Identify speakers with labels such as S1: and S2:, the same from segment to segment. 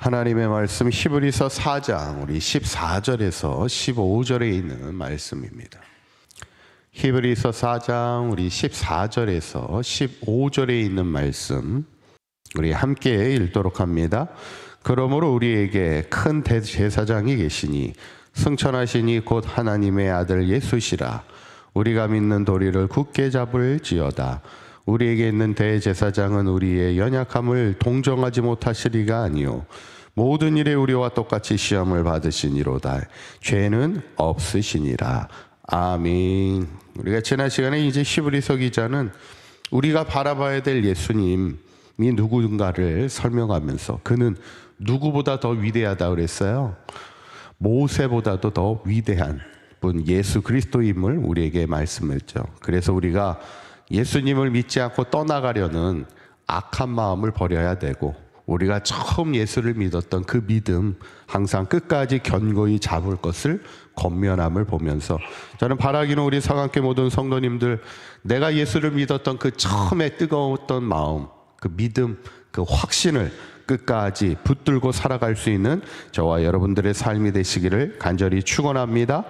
S1: 하나님의 말씀 히브리서 4장 우리 14절에서 15절에 있는 말씀입니다. 히브리서 4장 우리 14절에서 15절에 있는 말씀 우리 함께 읽도록 합니다. 그러므로 우리에게 큰 대제사장이 계시니 승천하시니 곧 하나님의 아들 예수시라 우리가 믿는 도리를 굳게 잡을지어다 우리에게 있는 대제사장은 우리의 연약함을 동정하지 못하시리가 아니요 모든 일에 우리와 똑같이 시험을 받으시니로다 죄는 없으시니라 아멘 우리가 지난 시간에 이제 히브리서 기자는 우리가 바라봐야 될 예수님이 누군가를 설명하면서 그는 누구보다 더 위대하다 그랬어요. 모세보다도 더 위대한 분 예수 그리스도임을 우리에게 말씀했죠. 그래서 우리가 예수님을 믿지 않고 떠나가려는 악한 마음을 버려야 되고 우리가 처음 예수를 믿었던 그 믿음 항상 끝까지 견고히 잡을 것을 권면함을 보면서 저는 바라기는 우리 서강교 모든 성도님들 내가 예수를 믿었던 그 처음에 뜨거웠던 마음 그 믿음 그 확신을 끝까지 붙들고 살아갈 수 있는 저와 여러분들의 삶이 되시기를 간절히 축원합니다.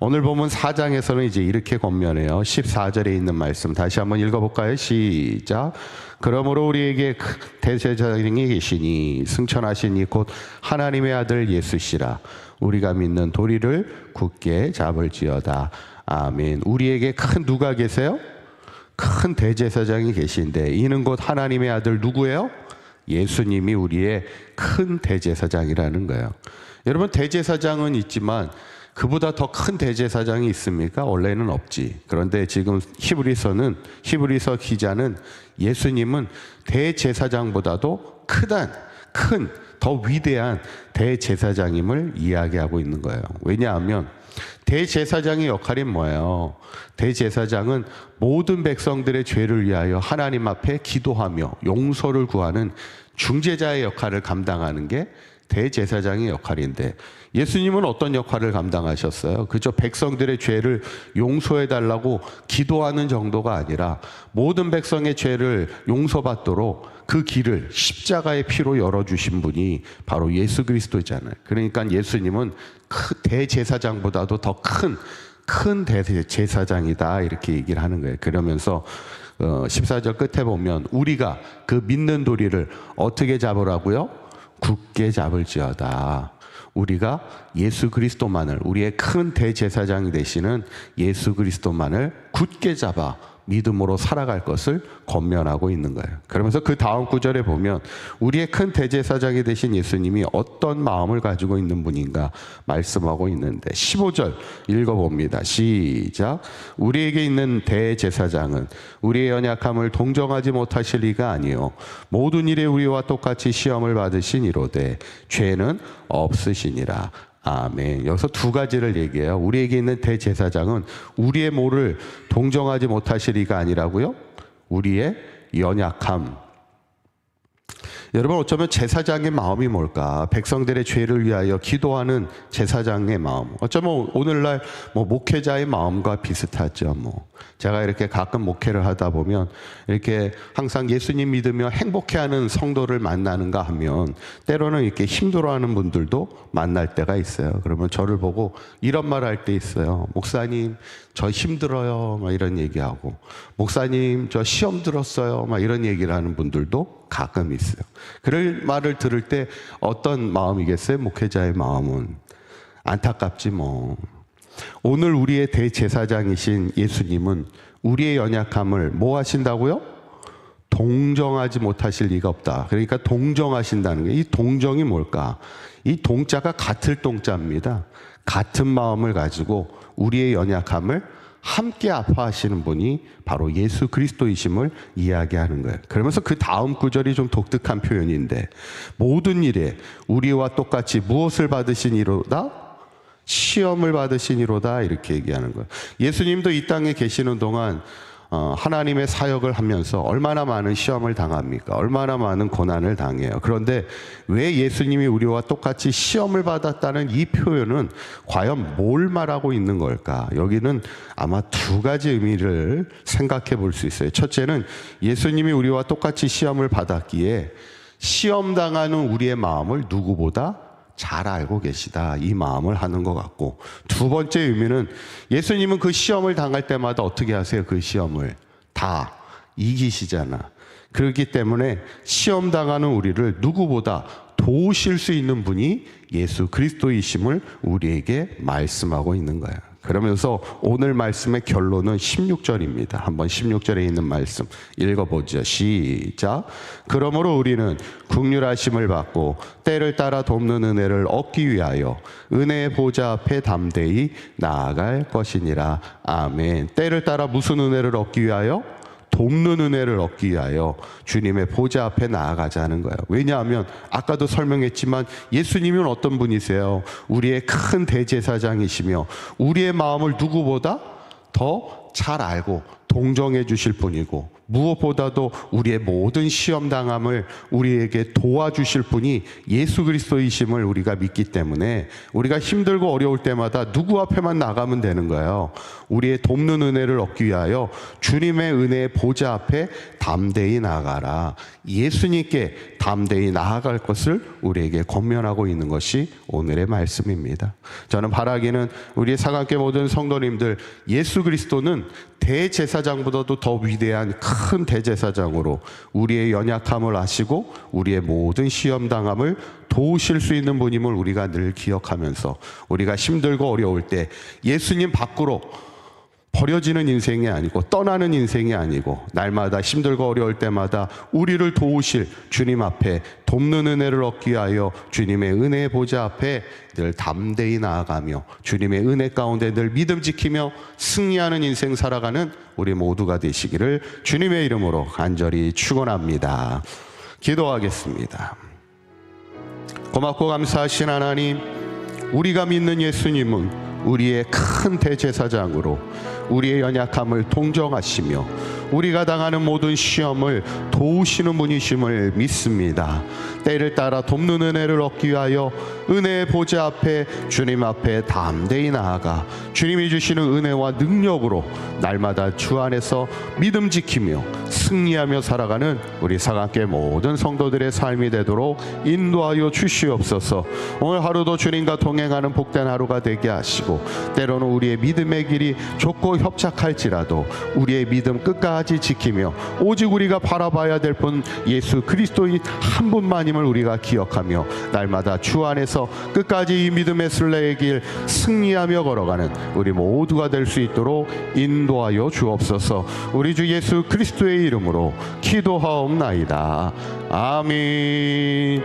S1: 오늘 보면 4장에서는 이제 이렇게 권면해요. 14절에 있는 말씀 다시 한번 읽어볼까요? 시작. 그러므로 우리에게 대제사장이 계시니 승천하시니 곧 하나님의 아들 예수시라. 우리가 믿는 도리를 굳게 잡을지어다. 아멘. 우리에게 큰 누가 계세요? 큰 대제사장이 계신데 이는 곧 하나님의 아들 누구예요? 예수님이 우리의 큰 대제사장이라는 거예요. 여러분 대제사장은 있지만 그보다 더 큰 대제사장이 있습니까? 원래는 없지. 그런데 지금 히브리서는 히브리서 기자는 예수님은 대제사장보다도 크단 큰 더 위대한 대제사장임을 이야기하고 있는 거예요. 왜냐하면 대제사장의 역할이 뭐예요? 대제사장은 모든 백성들의 죄를 위하여 하나님 앞에 기도하며 용서를 구하는 중재자의 역할을 감당하는 게 대제사장의 역할인데 예수님은 어떤 역할을 감당하셨어요? 그저 백성들의 죄를 용서해 달라고 기도하는 정도가 아니라 모든 백성의 죄를 용서받도록 그 길을 십자가의 피로 열어 주신 분이 바로 예수 그리스도잖아요. 그러니까 예수님은 대제사장보다도 더 큰, 큰 대제사장이다. 이렇게 얘기를 하는 거예요. 그러면서 14절 어, 끝에 보면 우리가 그 믿는 도리를 어떻게 잡으라고요? 굳게 잡을지어다. 우리가 예수 그리스도만을 우리의 큰 대제사장이 되시는 예수 그리스도만을 굳게 잡아 믿음으로 살아갈 것을 권면하고 있는 거예요. 그러면서 그 다음 구절에 보면 우리의 큰 대제사장이 되신 예수님이 어떤 마음을 가지고 있는 분인가 말씀하고 있는데 15절 읽어봅니다. 시작. 우리에게 있는 대제사장은 우리의 연약함을 동정하지 못하실 리가 아니요 모든 일에 우리와 똑같이 시험을 받으신 이로되 죄는 없으시니라. 아멘. 여기서 두 가지를 얘기해요. 우리에게 있는 대제사장은 우리의 모를 동정하지 못하시리가 아니라고요. 우리의 연약함, 여러분 어쩌면 제사장의 마음이 뭘까? 백성들의 죄를 위하여 기도하는 제사장의 마음. 어쩌면 오늘날 뭐 목회자의 마음과 비슷하죠. 뭐 제가 이렇게 가끔 목회를 하다 보면 이렇게 항상 예수님 믿으며 행복해하는 성도를 만나는가 하면 때로는 이렇게 힘들어하는 분들도 만날 때가 있어요. 그러면 저를 보고 이런 말 할 때 있어요. 목사님 저 힘들어요. 막 이런 얘기하고 목사님 저 시험 들었어요. 막 이런 얘기를 하는 분들도 가끔 있어요. 그럴 말을 들을 때 어떤 마음이겠어요? 목회자의 마음은 안타깝지 뭐. 오늘 우리의 대제사장이신 예수님은 우리의 연약함을 뭐 하신다고요? 동정하지 못하실 리가 없다. 그러니까 동정하신다는 게 이 동정이 뭘까? 이 동자가 같을 동자입니다. 같은 마음을 가지고 우리의 연약함을 함께 아파하시는 분이 바로 예수 그리스도이심을 이야기하는 거예요. 그러면서 그 다음 구절이 좀 독특한 표현인데 모든 일에 우리와 똑같이 무엇을 받으시니로다? 시험을 받으시니로다 이렇게 얘기하는 거예요. 예수님도 이 땅에 계시는 동안 어, 하나님의 사역을 하면서 얼마나 많은 시험을 당합니까? 얼마나 많은 고난을 당해요. 그런데 왜 예수님이 우리와 똑같이 시험을 받았다는 이 표현은 과연 뭘 말하고 있는 걸까? 여기는 아마 두 가지 의미를 생각해 볼 수 있어요. 첫째는 예수님이 우리와 똑같이 시험을 받았기에 시험 당하는 우리의 마음을 누구보다 잘 알고 계시다. 이 마음을 하는 것 같고 두 번째 의미는 예수님은 그 시험을 당할 때마다 어떻게 하세요? 그 시험을 다 이기시잖아. 그렇기 때문에 시험 당하는 우리를 누구보다 도우실 수 있는 분이 예수 그리스도이심을 우리에게 말씀하고 있는 거야. 그러면서 오늘 말씀의 결론은 16절입니다. 한번 16절에 있는 말씀 읽어보죠. 시작. 그러므로 우리는 국률하심을 받고 때를 따라 돕는 은혜를 얻기 위하여 은혜의 보좌 앞에 담대히 나아갈 것이니라. 아멘. 때를 따라 무슨 은혜를 얻기 위하여? 돕는 은혜를 얻기 위하여 주님의 보좌 앞에 나아가자는 거예요. 왜냐하면 아까도 설명했지만 예수님은 어떤 분이세요? 우리의 큰 대제사장이시며 우리의 마음을 누구보다 더 잘 알고 동정해 주실 분이고 무엇보다도 우리의 모든 시험 당함을 우리에게 도와주실 분이 예수 그리스도이심을 우리가 믿기 때문에 우리가 힘들고 어려울 때마다 누구 앞에만 나가면 되는 거예요. 우리의 돕는 은혜를 얻기 위하여 주님의 은혜의 보좌 앞에 담대히 나가라. 예수님께 담대히 나아갈 것을 우리에게 권면하고 있는 것이 오늘의 말씀입니다. 저는 바라기는 우리 사각계 모든 성도님들 예수 그리스도는 대제사장보다도 더 위대한 큰 대제사장으로 우리의 연약함을 아시고 우리의 모든 시험 당함을 도우실 수 있는 분임을 우리가 늘 기억하면서 우리가 힘들고 어려울 때 예수님 밖으로 버려지는 인생이 아니고 떠나는 인생이 아니고 날마다 힘들고 어려울 때마다 우리를 도우실 주님 앞에 돕는 은혜를 얻기 위하여 주님의 은혜의 보좌 앞에 늘 담대히 나아가며 주님의 은혜 가운데 늘 믿음 지키며 승리하는 인생 살아가는 우리 모두가 되시기를 주님의 이름으로 간절히 축원합니다. 기도하겠습니다. 고맙고 감사하신 하나님, 우리가 믿는 예수님은 우리의 큰 대제사장으로 우리의 연약함을 동정하시며 우리가 당하는 모든 시험을 도우시는 분이심을 믿습니다. 때를 따라 돕는 은혜를 얻기 위하여 은혜의 보좌 앞에 주님 앞에 담대히 나아가 주님이 주시는 은혜와 능력으로 날마다 주 안에서 믿음 지키며 승리하며 살아가는 우리 사각계 모든 성도들의 삶이 되도록 인도하여 주시옵소서. 오늘 하루도 주님과 동행하는 복된 하루가 되게 하시고 때로는 우리의 믿음의 길이 좁고 협착할지라도 우리의 믿음 끝까지 지키며 오직 우리가 바라봐야 될 분 예수 그리스도인 한 분만임을 우리가 기억하며 날마다 주 안에서 끝까지 이 믿음의 순례의 길 승리하며 걸어가는 우리 모두가 될 수 있도록 인도하여 주옵소서. 우리 주 예수 그리스도의 이름으로 기도하옵나이다. 아멘.